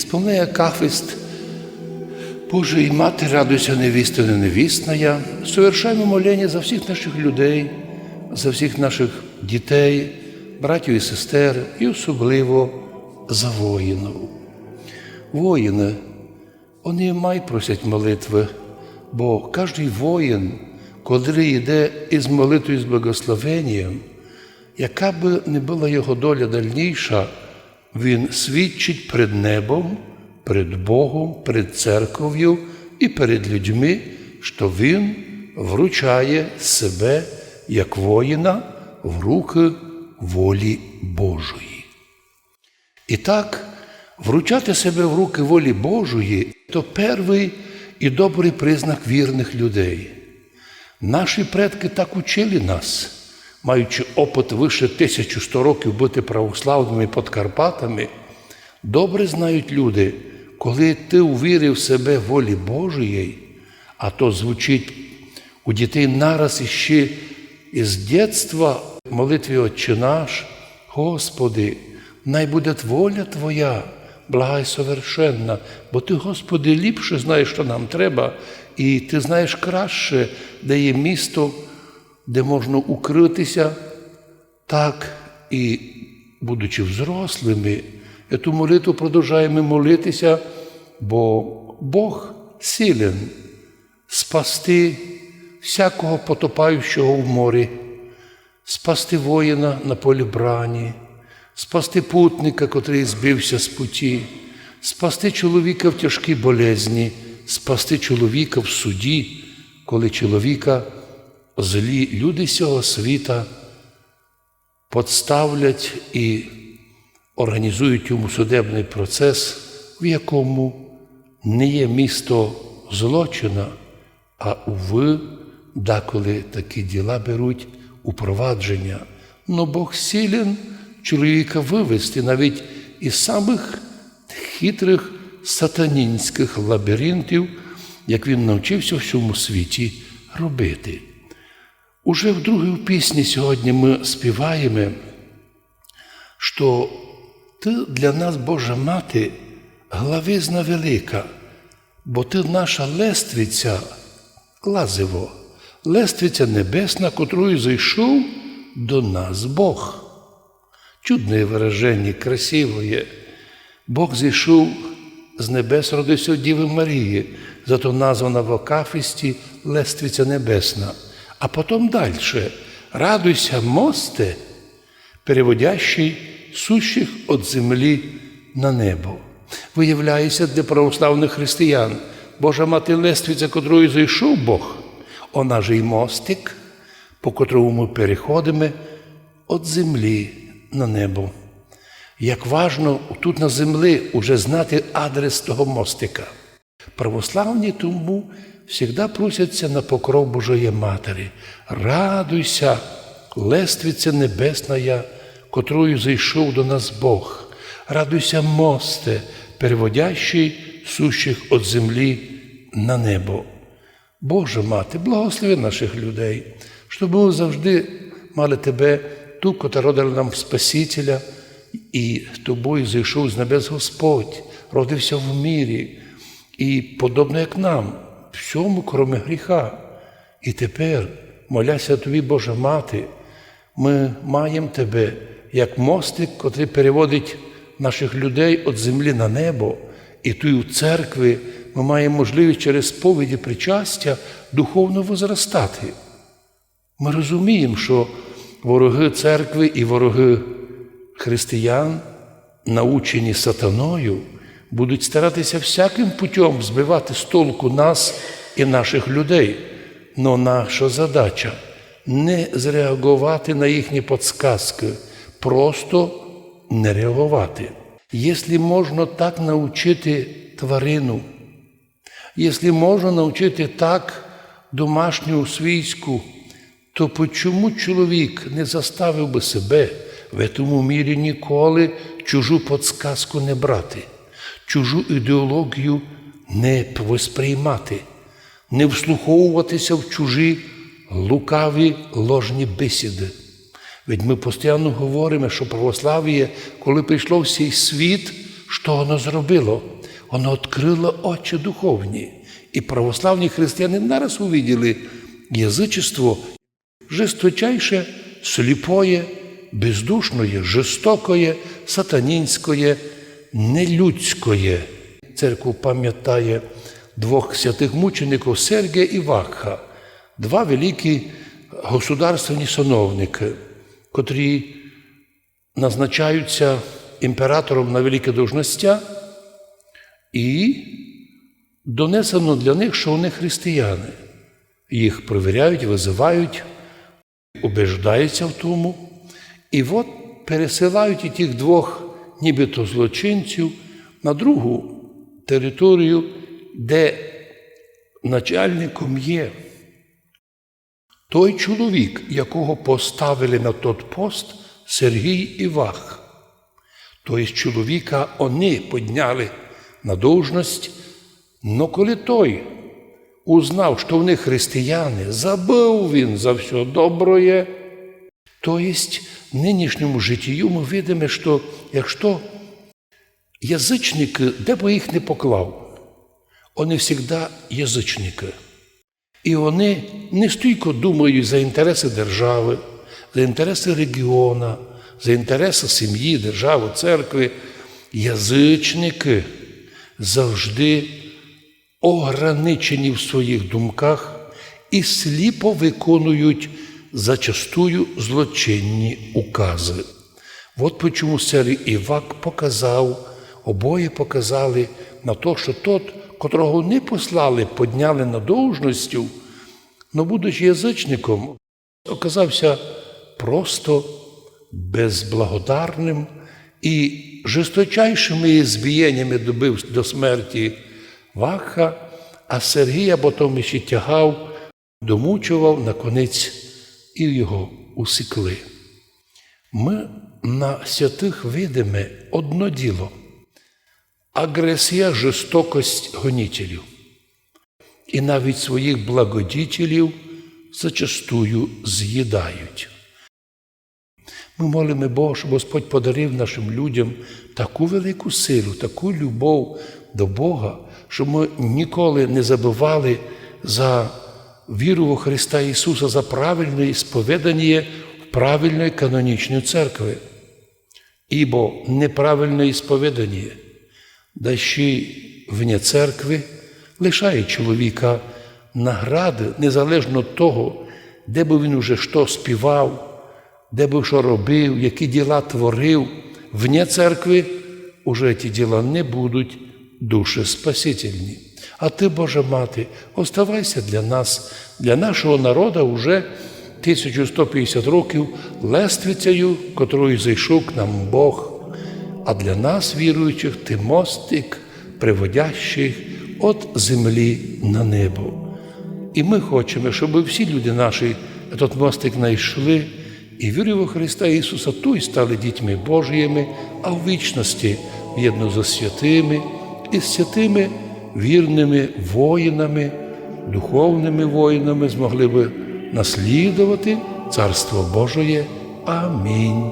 исполняя кафест Боже и Мати, радуйся невіста не невістная, совершаємо молення за всіх наших людей, за всіх наших дітей, братів і сестер, і особливо за воїнів. Воїни, вони май просять молитви, бо кожен воїн, коли йде із молитвою з благословенням, яка би не була його доля дальніша, він свідчить перед небом, перед Богом, перед церков'ю і перед людьми, що він вручає себе як воїна в руки волі Божої. І так, вручати себе в руки волі Божої то перший і добрий признак вірних людей. Наші предки так учили нас, маючи опит вище 1100 років бути православними під Карпатами, добре знають люди, коли ти увірив себе волі Божої, а то звучить у дітей нараз іще із дитинства молитві Отче наш, Господи, най буде воля Твоя, блага й совершенна, бо Ти, Господи, ліпше знаєш, що нам треба, і Ти знаєш краще, де є місто, де можна укритися, так і, будучи взрослими, цю молитву продовжуємо молитися, бо Бог силен спасти всякого потопаючого в морі, спасти воїна на полі брані, спасти путника, котрий збився з путі, спасти чоловіка в тяжкій болезні, спасти чоловіка в суді, коли чоловіка злі люди цього світа подставлять і організують йому судебний процес, в якому не є місто злочина, а уви, деколи такі діла беруть у провадження. Но Бог силен чоловіка вивести навіть із самих хитрих сатанінських лабіринтів, як він навчився в всьому світі робити. Уже в другій пісні сьогодні ми співаємо, що ти для нас, Божа Мати, главизна велика, бо ти наша лествиця, лазиво, лествиця небесна, котрою зайшов до нас Бог. Чудне вираження, красиве. Бог зійшов з небес, родився Діви Марії, зато названа в Акафісті Лествиця Небесна. А потім далі. Радуйся, мосте, переводящий сущих від землі на небо. Виявляється, для православних християн Божа мати Лествиця, котрою зайшов Бог, вона же й мостик, по котрому ми переходимо від землі на небо. Як важно тут на землі уже знати адрес того мостика. Православні тому завжди просяться на покров Божої Матері. Радуйся, лествиця небесна, котрою зайшов до нас Бог. Радуйся, мосте, переводящий сущих від землі на небо. Боже мати, благослови наших людей, щоб ми завжди мали Тебе, ту, котра родила нам Спасителя, і тобою зайшов з небес Господь, родився в мірі, і подобно як нам, всьому, кроме гріха. І тепер, моляся тобі, Божа Мати, ми маємо тебе як мостик, котрий переводить наших людей від землі на небо, і тут у церкві ми маємо можливість через сповіді причастя духовно возростати. Ми розуміємо, що вороги церкви і вороги християн, научені сатаною, будуть старатися всяким путем збивати з толку нас і наших людей. Но наша задача не зреагувати на їхні подсказки, просто не реагувати. Якщо можна так навчити тварину, якщо можна навчити так домашню свійську, то почому чоловік не заставив би себе в цьому мірі ніколи чужу подсказку не брати, чужу ідеологію не восприймати, не вслуховуватися в чужі лукаві ложні бесіди? Ведь ми постійно говоримо, що православ'я, коли прийшло в цей світ, що воно зробило? Воно відкрило очі духовні. І православні християни нараз увиділи язичество жесточайше, сліпоє, бездушное, жорстокое, сатанінськое, нелюдськое. Церква пам'ятає двох святих мучеників Сергія і Вакха, два великі государственні сановники, котрі назначаються імператором на великі должностя, і донесено для них, що вони християни. Їх перевіряють, визивають, убеждаються в тому. І от пересилають і тих двох, нібито злочинців, на другу територію, де начальником є той чоловік, якого поставили на тот пост Сергій Івах. Тобто чоловіка вони підняли на должність, но коли той узнав, що вони християни, забув він за все доброє. Тобто, в нинішньому життю ми видимо, що якщо язичники, де би їх не поклав, вони завжди язичники. І вони не стільки думають за інтереси держави, за інтереси регіону, за інтереси сім'ї, держави, церкви. Язичники завжди ограничені в своїх думках і сліпо виконують зачастую злочинні укази. От чому Сергій Івак показав, обоє показали на те, що тот, котрого не послали, подняли на должностю, но будучи язичником, оказався просто безблагодарним і жесточайшими збієннями добив до смерті Ваха, а Сергія потім ще тягав, домучував, наконець і його усікли. Ми на святих видимо одно діло агресія, жорстокость гонітелів. І навіть своїх благодітелів зачастую з'їдають. Ми молимо Бога, щоб Господь подарив нашим людям таку велику силу, таку любов до Бога, щоб ми ніколи не забували за віру во Христа Ісуса, за правильне сповідання в правильної канонічної церкви. Ібо неправильне сповідання, да ще й вне церкви, лишає чоловіка награди, незалежно того, де би він уже що співав, де би що робив, які діла творив, вне церкви уже ті діла не будуть душі спасительні. А ти, Божа Мати, оставайся для нас, для нашого народу уже 1150 років лествицею, котрою зайшов к нам Бог. А для нас, віруючих, ти мостик, приводящий від землі на небо. І ми хочемо, щоб всі люди наші этот мостик знайшли і вірю во Христа Ісуса, ту й стали дітьми Божіїми, а в вічності в'єдно за святими і святими вірними воїнами, духовними воїнами змогли би наслідувати Царство Божоє. Амінь.